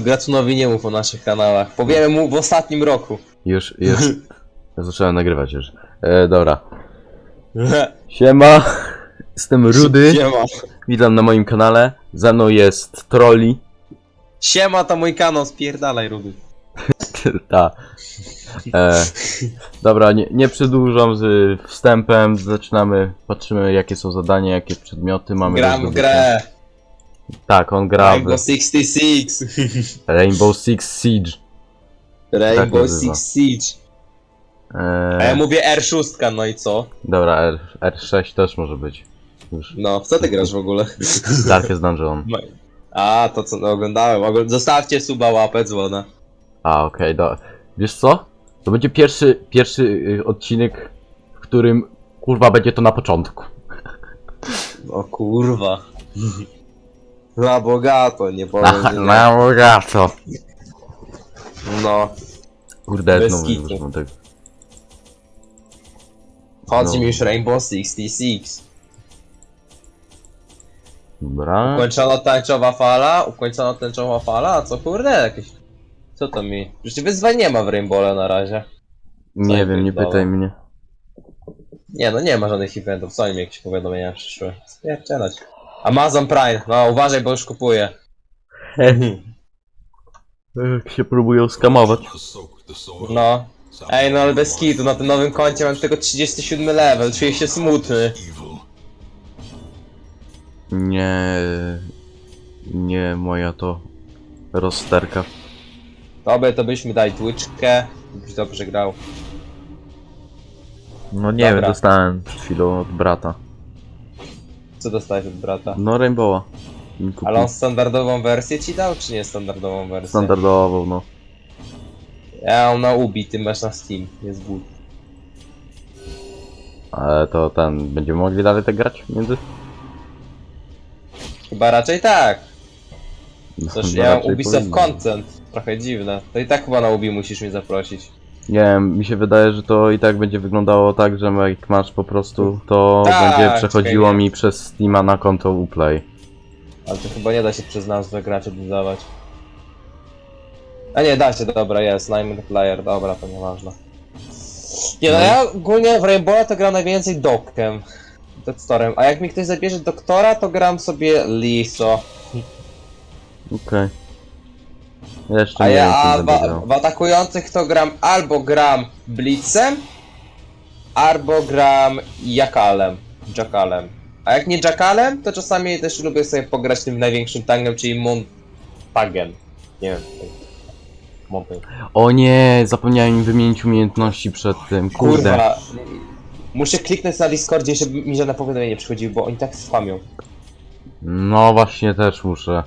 Gracunowi nie mów o naszych kanałach. Powiemy mu w ostatnim roku. Już, już. Zacząłem nagrywać już. E, dobra. Siema. Jestem Rudy. Siema. Witam na moim kanale. Ze mną jest Trolli. Siema, to mój kanał, spierdalaj, Rudy. Ta. E, dobra, nie, nie przedłużam z wstępem. Zaczynamy. Patrzymy jakie są zadania, jakie przedmioty mamy. Gram w grę. Tak, on gra Rainbow w Six Six. Rainbow Six Siege. Rainbow nazywa. Six Siege. A ja E, mówię R6, no i co? dobra, R, R6 też może być. Już. No, w co ty grasz w ogóle? Darkest Dungeon. A, to co no, oglądałem. Ogl- Zostawcie suba, łapę, dzwona. A, okej, do... Wiesz co? To będzie pierwszy, pierwszy y, odcinek, w którym kurwa będzie to na początku. O kurwa. Na bogato, nie powiem, że nie. Na bogato. No, Kurde, Bez znowu kitu. używam tego. chodzi No. mi już Rainbow 66. Dobra. Ukończono tańczowa fala, ukończono tęczowa fala, a co kurde jakieś... Co to mi? Przecież wyzwań nie ma w Rainbowle na razie. Nie wiem, nie pytaj mnie. Nie no, nie ma żadnych eventów, co im jakieś powiadomienia przyszły? Spierdzielać. Amazon Prime, no uważaj, bo już kupuję. Jak się próbują skamować. No. Ej, no ale bez kitu, na tym nowym koncie mam tylko 37 level, czuję się smutny. Nie... Nie moja to rozsterka. Tobie to byśmy dali tłyczkę, byś dobrze grał. No nie Dobra. wiem, dostałem przed chwilą od brata. Co dostałeś od brata? No Rainbowa. Mi kupił. Ale on standardową wersję ci dał, czy nie standardową wersję? Standardową, no. Ja mam na Ubi, ty masz na Steam, jest good. Ale to ten... Będziemy mogli dalej tak grać między? Chyba raczej tak. Coś, No, ja mam raczej Ubisoft powinno. Content. Trochę dziwne. To i tak chyba na Ubi musisz mnie zaprosić. Nie wiem, mi się wydaje, że to i tak będzie wyglądało tak, że jak masz po prostu, to Tak, będzie przechodziło czekaj, nie. mi przez Steama na konto Uplay. Ale to chyba nie da się przez nazwę gracza dodawać. A nie, da się, dobra, jest. The player, dobra, to nieważne. Nie no, No. ja ogólnie w Rainbow to gram najwięcej dokiem. Doktorem. A jak mi ktoś zabierze doktora, to gram sobie Liso. Okej. Jeszcze A nie ja wiem, a kim w, będę grał. w atakujących to gram albo gram Blitzem, albo gram Jakalem. Jackalem. A jak nie Jackalem, to czasami też lubię sobie pograć tym największym tangiem, czyli Montagen. Nie wiem. O nie, zapomniałem wymienić umiejętności przed tym, kurde. Kurwa. Muszę kliknąć na Discordzie, żeby mi żadne powiadomienie nie przychodziły, bo oni tak spamią. No właśnie też muszę.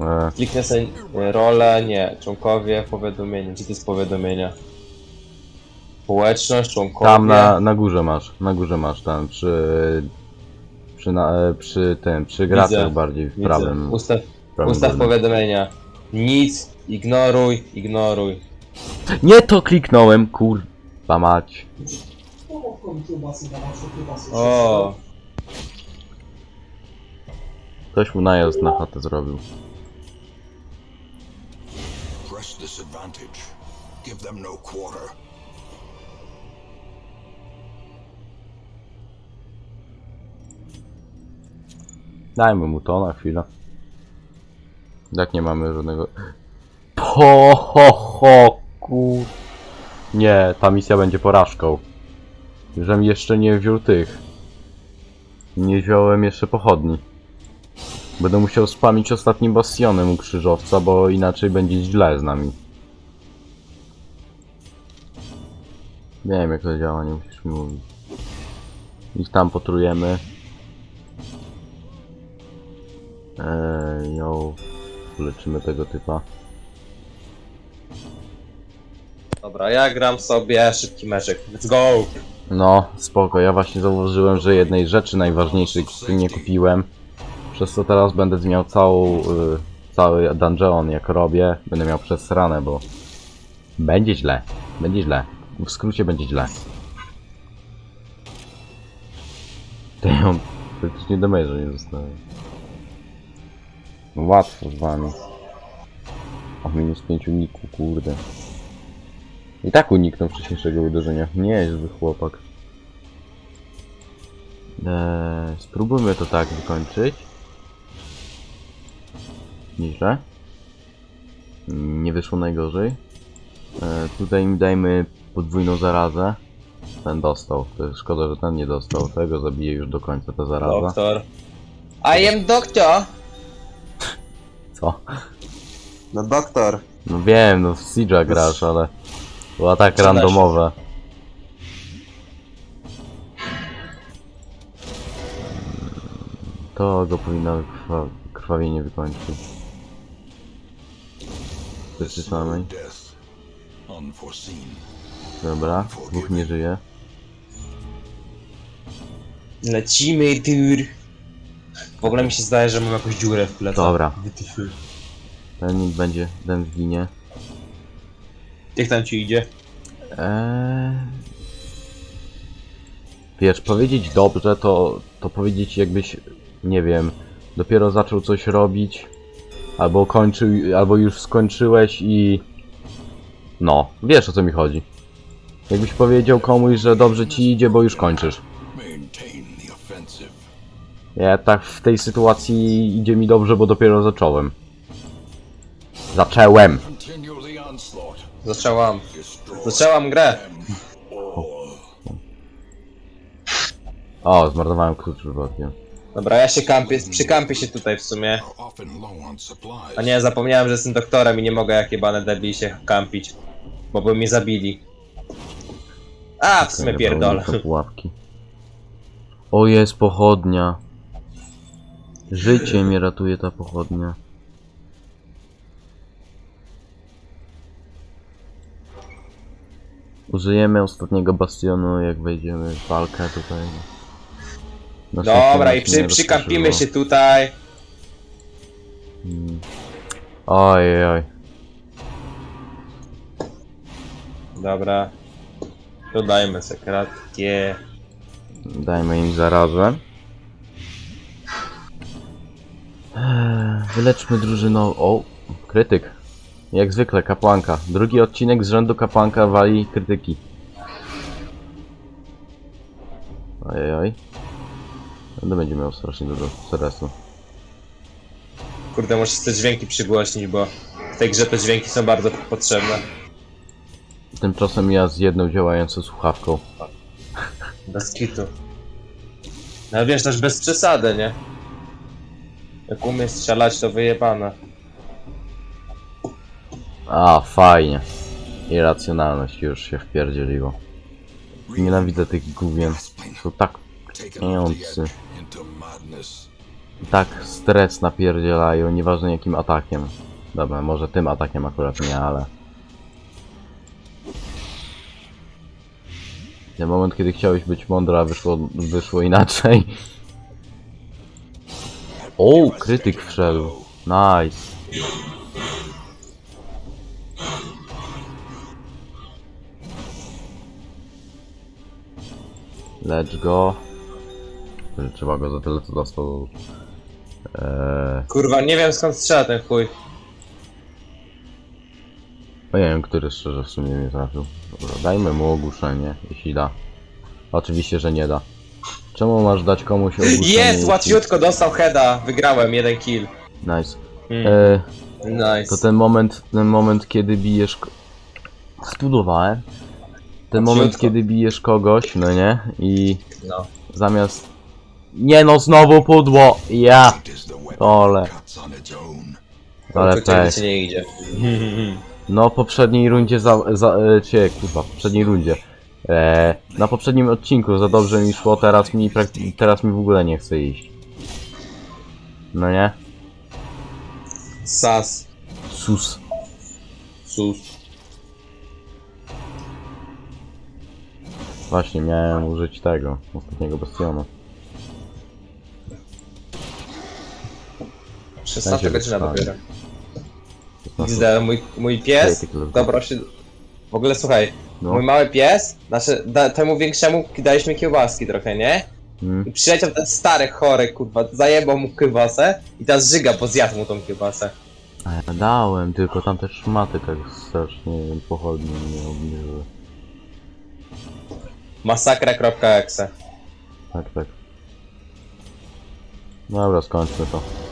E, Kliknę sobie e, rolę, nie, członkowie, powiadomienia. Gdzie to jest powiadomienia? Społeczność, członkowie. tam na, na górze masz, na górze masz tam przy... Przy, na, e, przy tym, przy graczach bardziej w Widzę. prawym. Ustaw, prawym ustaw dolnym. powiadomienia. Nic, ignoruj, ignoruj. Nie to kliknąłem, kurwa mać. O, Ktoś mu najazd na chatę zrobił. Them no quarter. Dajmy mu to na chwilę. Jak nie mamy żadnego... Po ho ho kur... Nie, ta misja będzie porażką. Żem jeszcze nie wziął tych. Nie wziąłem jeszcze pochodni. Będę musiał spamić ostatnim bastionem u krzyżowca, bo inaczej będzie źle z nami. Wiem jak to działa, nie musisz mi mówić. Ich tam potrujemy. Eee, ją leczymy tego typa. dobra, ja gram sobie szybki meczek. Let's go! No, spoko, ja właśnie zauważyłem, że jednej rzeczy najważniejszej nie kupiłem. Przez co teraz będę miał całą, y, cały dungeon jak robię, będę miał przesrane, bo będzie źle, będzie źle. W skrócie będzie źle. Ty on praktycznie damage'a nie zostaje. Łatwo z wami. minus 5 uniku, kurde. I tak uniknął wcześniejszego uderzenia. Nie, zły chłopak. Eee, spróbujmy to tak wykończyć. Nieźle. Nie wyszło najgorzej. Eee, tutaj im dajmy podwójną zarazę. Ten dostał. To jest szkoda, że ten nie dostał. Tego zabije już do końca ta zaraza. Doktor. I am doctor! Co? No doktor. No wiem, no w Siege'a grasz, ale... Była tak się? randomowe. To go powinno krwa... krwawienie wykończyć. Slow samej. Unforeseen. Dobra, dwóch nie żyje. Lecimy, dur. W ogóle mi się zdaje, że mam jakąś dziurę w plecach. Dobra. Wytyfy. Ten będzie, ten zginie. Jak tam ci idzie? Eee... Wiesz, powiedzieć dobrze to, to powiedzieć jakbyś, nie wiem, dopiero zaczął coś robić, albo kończył, albo już skończyłeś i... No, wiesz o co mi chodzi. Jakbyś powiedział komuś, że dobrze ci idzie, bo już kończysz. Ja tak w tej sytuacji idzie mi dobrze, bo dopiero zacząłem. Onslaught. Zaczęłam. Zaczęłam grę. O, zmarnowałem klucz przypadkiem. Dobra, ja się kampię, przykampię się tutaj w sumie. A nie, zapomniałem, że jestem doktorem i nie mogę jak jebane debil się kampić. Bo by mnie zabili. A, w sumie pierdolę. pułapki. O, jest pochodnia. Życie mnie ratuje ta pochodnia. Użyjemy ostatniego bastionu, jak wejdziemy w walkę tutaj. Dobra, nas i nie przy, przykampimy rozproszyło. się tutaj. Mm. Oj, oj. Dobra. Dodajmy sekretnie. Dajmy im zarazę. Wyleczmy drużyną. O, krytyk. Jak zwykle, kapłanka. Drugi odcinek z rzędu kapłanka wali krytyki. Ojej. Będę będzie miał strasznie dużo stresu. Kurde, muszę te dźwięki przygłośnić, bo w tej grze te dźwięki są bardzo potrzebne. Tymczasem ja z jedną działającą słuchawką. Bez kitu. No wiesz, też bez przesady, nie? Jak umiesz strzelać, to wyjebane. A, fajnie. Irracjonalność już się wpierdzieliło. Nienawidzę tych gówien. To tak madness. tak stres napierdzielają, nieważne jakim atakiem. Dobra, może tym atakiem akurat nie, ale... Ten moment, kiedy chciałeś być mądry, a wyszło, wyszło inaczej. O, krytyk wszedł. Nice. Let's go. Trzeba go za tyle co dostał. Eee, Kurwa, nie wiem skąd strzela ten chuj. No nie wiem, który szczerze w sumie nie trafił. Dobra, dajmy mu ogłuszenie, jeśli da. Oczywiście, że nie da. Czemu masz dać komuś ogłuszenie? Jest, jeśli- łatwiutko, dostał heada. Wygrałem, jeden kill. Nice. Mm, Eee, nice. to ten moment, ten moment, kiedy bijesz... Studowałem. Ten moment, kiedy bijesz kogoś, no nie? I No. zamiast... Nie no, znowu pudło! Ja! Ole. Ale pech. ci nie idzie. No, w poprzedniej rundzie za... za e, cie, kurwa, w poprzedniej rundzie. E, na poprzednim odcinku za dobrze mi szło, teraz mi, teraz mi w ogóle nie chce iść. No nie? Sas. Sus. Sus. Właśnie, miałem użyć tego, ostatniego bastionu. 16 Będzie godzina wytrwale. dopiero. 16. Widzę, mój, mój pies. Ej, tylko- Dobra, się... W ogóle słuchaj, No. mój mały pies, znaczy da, temu większemu daliśmy kiełbaski trochę, nie? Mm. I przyleciał ten stary chory, kurwa, zajebał mu kiełbasę i teraz żyga, bo zjadł mu tą kiełbasę. A ja dałem, tylko tam te szmaty tak strasznie pochodnie mnie obniżyły. Masakra.exe. Tak, tak. Dobra, skończmy to.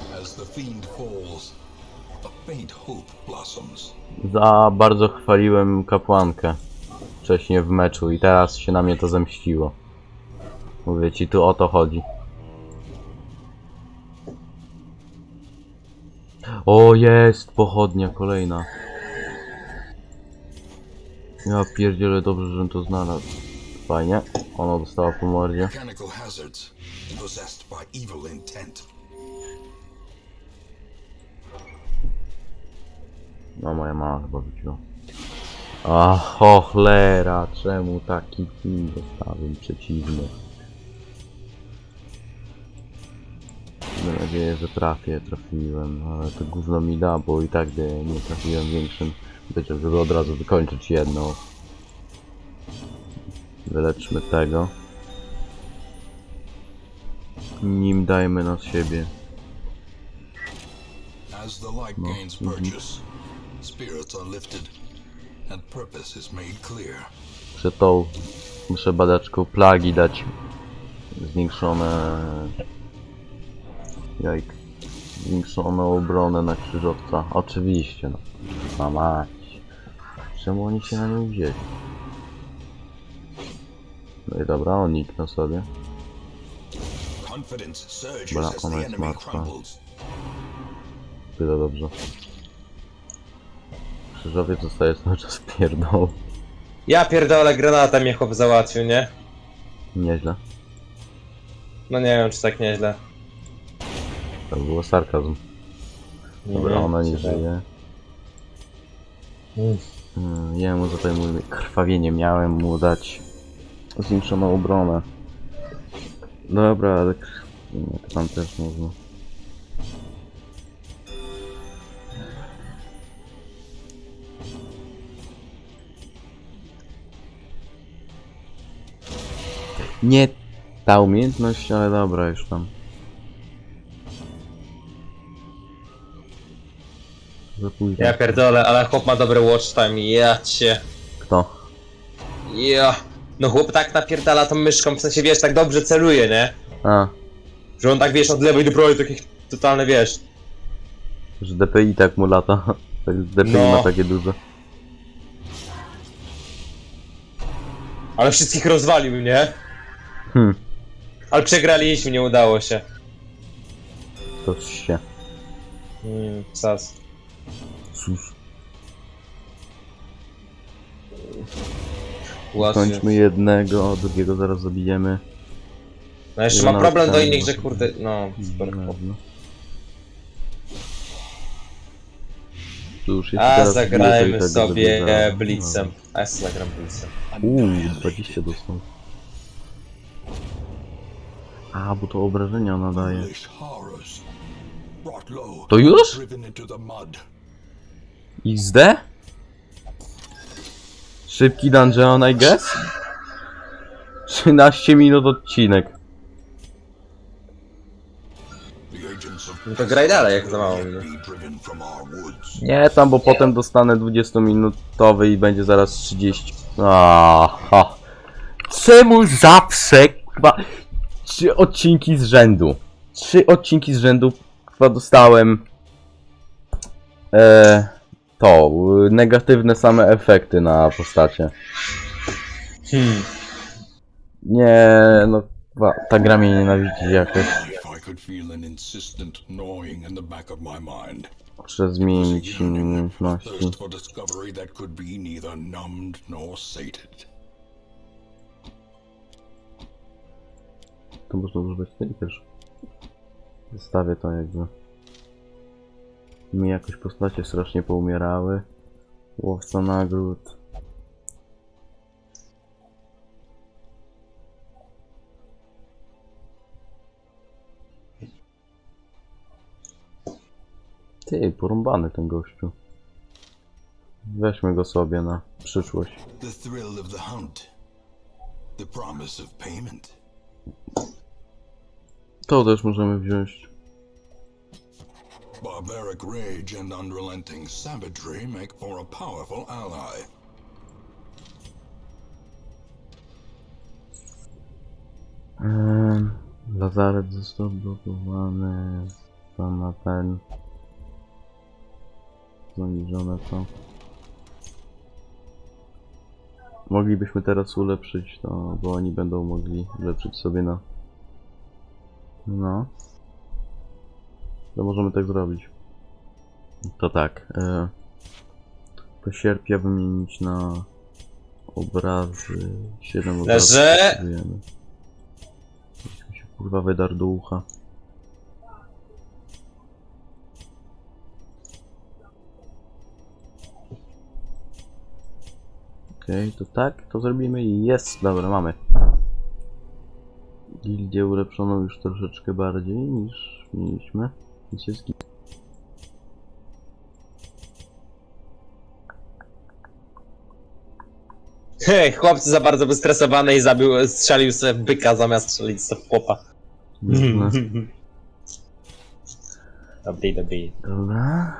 Za bardzo chwaliłem kapłankę wcześniej w meczu i teraz się na mnie to zemściło. Mówię ci, tu o to chodzi. O, jest pochodnia kolejna. Ja pierdzielę, dobrze, żebym to znalazł. Fajnie, ona dostała po mordzie. No moja mama chyba wróciła. Ach, o cholera, czemu taki film zostawił przeciwny? Mam nadzieję, że trafię, trafiłem, ale to gówno mi da, bo i tak gdy nie trafiłem większym, będzie, żeby od razu wykończyć jedną. Wyleczmy tego. Nim dajmy na siebie. Purchase, spirits are lifted, and purpose is made clear. Przed tą muszę badaczką plagi dać zwiększone jajk zwiększoną obronę na krzyżowca. Oczywiście no. Na mać. Czemu oni się na nią wzięli? No i dobra on niknął sobie. As ona jest martwa. tyle dobrze krzyżowiec zostaje cały czas pierdol Ja pierdolę, granata mnie chłop załatwił, nie? nieźle No nie wiem, czy tak nieźle. to było sarkazm Dobra, Nie, ona nie czekaj. żyje. Mm. Mm, Jemu za to mówię, krwawienie miałem mu dać zwiększoną obronę. Dobra, ale krw- nie, to tam też można. Nie ta umiejętność, ale dobra, już tam. Za późno. Ja pierdolę, ale chłop ma dobry watch time, ja cię. Kto? Ja. No chłop tak napierdala tą myszką, w sensie wiesz, tak dobrze celuje, nie? A, Że on tak wiesz, od lewej do prawej takich totalne wiesz. że DPI tak mu lata. Tak, DPI No. ma takie duże. Ale wszystkich rozwalił, nie? Hmm, Ale przegraliśmy, nie udało się. to się. Mm, sas. Cóż, Łatwiej. kończmy jednego, drugiego zaraz zabijemy. No jeszcze mam ma problem do innych, że kurde, no, super. No. Cóż, A teraz bije, to i zagrajmy tak sobie dobrze za- blitzem. A ja sobie zagram blitzem. Uuu, 20 dostał. A, bo to obrażenia ona daje. Foolish horrors. Brought low. To już? XD? Szybki dungeon, I guess? 13 minut odcinek. No to graj dalej, jak za mało mnie. Nie tam, bo potem dostanę 20-minutowy i będzie zaraz 30. Aha. Czemu zawsze trzy odcinki z rzędu? Trzy odcinki z rzędu chyba dostałem e, to, negatywne same efekty na postacie. Hmm. Nie, no chyba ta gra mnie nienawidzi jakoś. If I could To można używać tej też. Zostawię to jakby. Mi jakoś postacie strasznie poumierały. Łowca nagród. Ty, porąbany ten gościu. Weźmy go sobie na przyszłość. The thrill of the hunt. The promise of payment. To też możemy wziąć. Barbaric rage and unrelenting savagery make for a powerful ally. Ehm, Lazaret został blokowany. Tam na ten. Zaniżone to. Moglibyśmy teraz ulepszyć to, bo oni będą mogli ulepszyć sobie na. No. To możemy tak zrobić. To tak. E, to sierpia wymienić na obrazy. 7 obrazów. Leży! potrzebujemy. Coś mi się kurwa wydarł do ucha. Okej, to tak, to zrobimy i jest, dobra, mamy. Gildię ulepszoną już troszeczkę bardziej niż mieliśmy. Hej, chłopcy za bardzo wystresowany i zabił, strzelił sobie w byka zamiast strzelić sobie w chłopa. Dobra. Dobry, dobry. Dobra.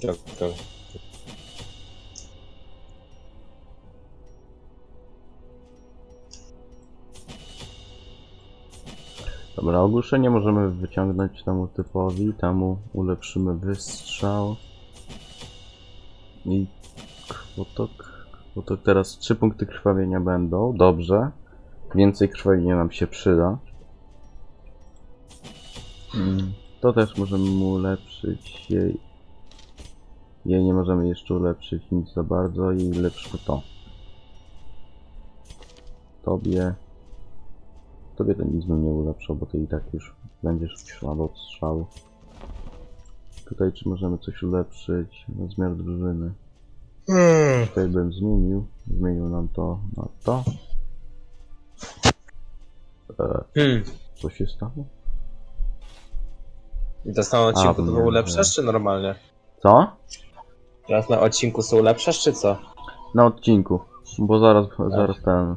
To, to. Dobra, ogłuszenie możemy wyciągnąć temu typowi, temu ulepszymy wystrzał. I krwotok. Krwotok teraz 3 punkty krwawienia będą, dobrze. Więcej krwawienia nam się przyda. Mm, To też możemy mu ulepszyć. Jej, jej nie możemy jeszcze ulepszyć nic za bardzo i lepszmy to. Tobie Tobie to nic bym nie ulepszał, bo ty i tak już będziesz słabo od strzału. Tutaj czy możemy coś ulepszyć? Rozmiar drużyny. Hmm. Tutaj bym zmienił. Zmienił nam to na to. E, Hmm. co się stało? I to na odcinku to nie, ulepszasz, nie. czy normalnie? Co? Teraz na odcinku są ulepszasz, czy co? Na odcinku. Bo zaraz, zaraz ten...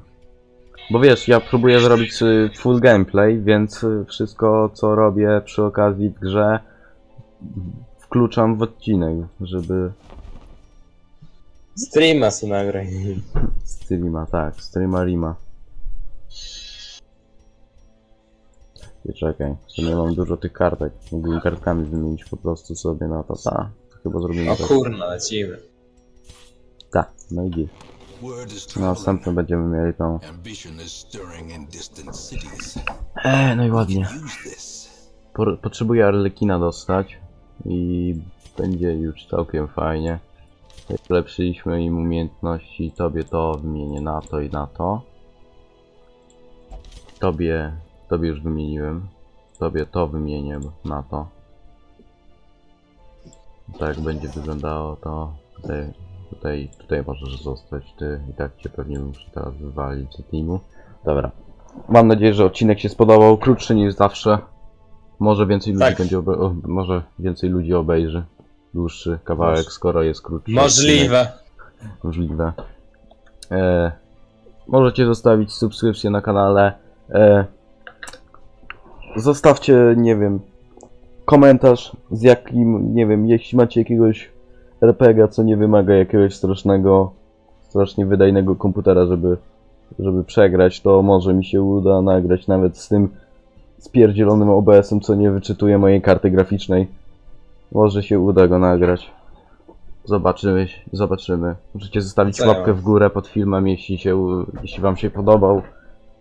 Bo wiesz, ja próbuję zrobić y, full gameplay, więc y, wszystko co robię przy okazji w grze wkluczam w odcinek, żeby Streama sobie nagraj. Streama, tak, streama Rima. I czekaj, w sumie mam dużo tych kartek. Mógłbym kartkami wymienić po prostu sobie na to, ta. To chyba zrobimy O tak. kurna, lecimy. Ta, no i git. Word is Na traveling. następnym będziemy mieli tą... Eee, no i ładnie. Po, potrzebuję Arlekina dostać i będzie już całkiem fajnie. Lepszyliśmy im umiejętności, tobie to wymienię na to i na to. Tobie, tobie już wymieniłem. Tobie to wymienię na to. Tak będzie wyglądało to. Tutaj, tutaj, tutaj możesz zostać ty i tak cię pewnie muszę teraz wywalić z teamu. Dobra. Mam nadzieję, że odcinek się spodobał. Krótszy niż zawsze. Może więcej ludzi Tak. będzie o, może więcej ludzi obejrzy. Dłuższy kawałek, Moż- skoro jest krótszy. odcinek. Możliwe. Możliwe. E, możecie zostawić subskrypcję na kanale. E, zostawcie, nie wiem, komentarz z jakim, nie wiem, jeśli macie jakiegoś RPGa, co nie wymaga jakiegoś strasznego, strasznie wydajnego komputera, żeby, żeby przegrać, to może mi się uda nagrać nawet z tym spierdzielonym OBS-em, co nie wyczytuje mojej karty graficznej. Może się uda go nagrać. Zobaczymy, zobaczymy. Możecie zostawić łapkę w górę pod filmem, jeśli, się, jeśli wam się podobał.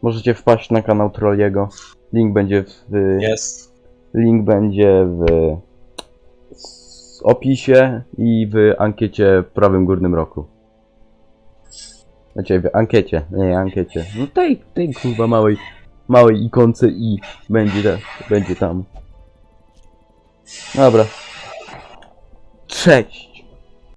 Możecie wpaść na kanał Trolliego. Link będzie w, Jest. link będzie w opisie i w ankiecie w prawym górnym rogu. Znaczy w ankiecie, nie ankiecie. No tej, tej kurwa małej, małej ikonce i będzie, będzie tam. Dobra. Cześć!